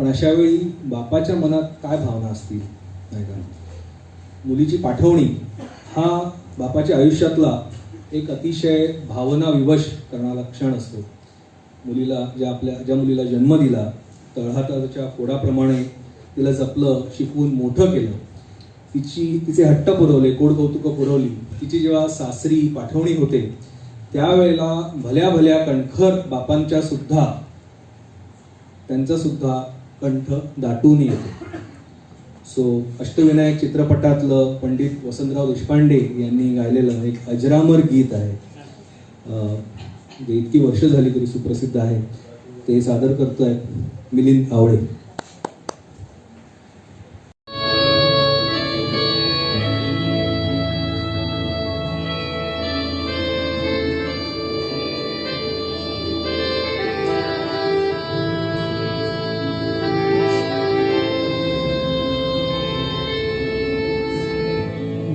पण अशा वेळी बापाच्या मनात काय भावना असतील? नाही का? मुलीची पाठवणी हा बापाच्या आयुष्यातला एक अतिशय भावना विवश करणारा क्षण असतो. मुलीला ज्या आपल्या ज्या मुलीला जन्म दिला तळहाताच्या फोडाप्रमाणे तिला जपलं शिकवून मोठं केलं तिची तिचे हट्ट पुरवले कोड कौतुकं पुरवली तिची जेव्हा सासरी पाठवणी होते त्यावेळेला भल्या भल्या कणखर बापांच्या सुद्धा त्यांचा सुद्धा कंठ दाटून येतो. सो अष्टविनायक चित्रपटातलं पंडित वसंतराव देशपांडे यांनी गायलेलं एक अजरामर गीत आहे. जे इतकी वर्ष झाली तरी सुप्रसिद्ध आहे. ते सादर करतोय मिलिंद आवळे.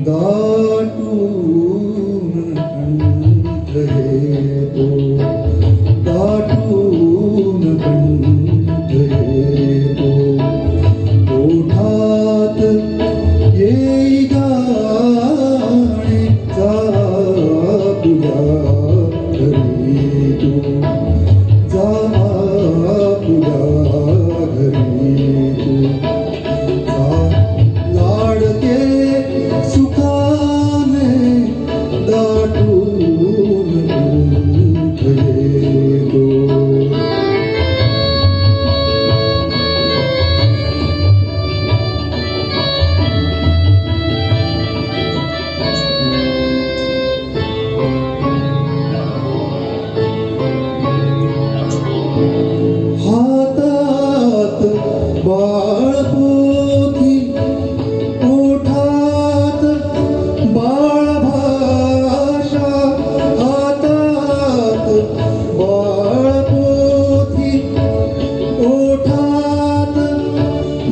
दाटून अंत है तो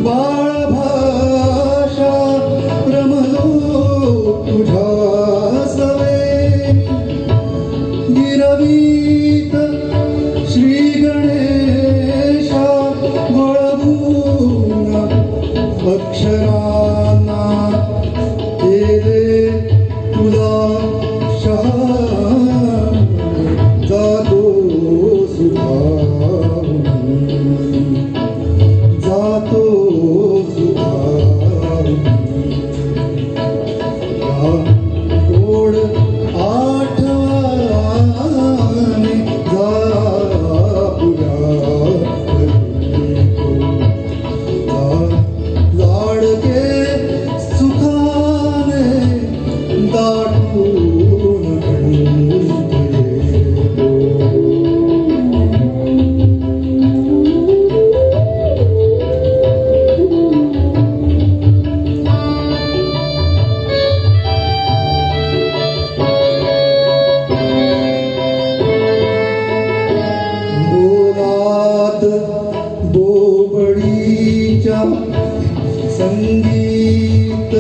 Bye. संगीत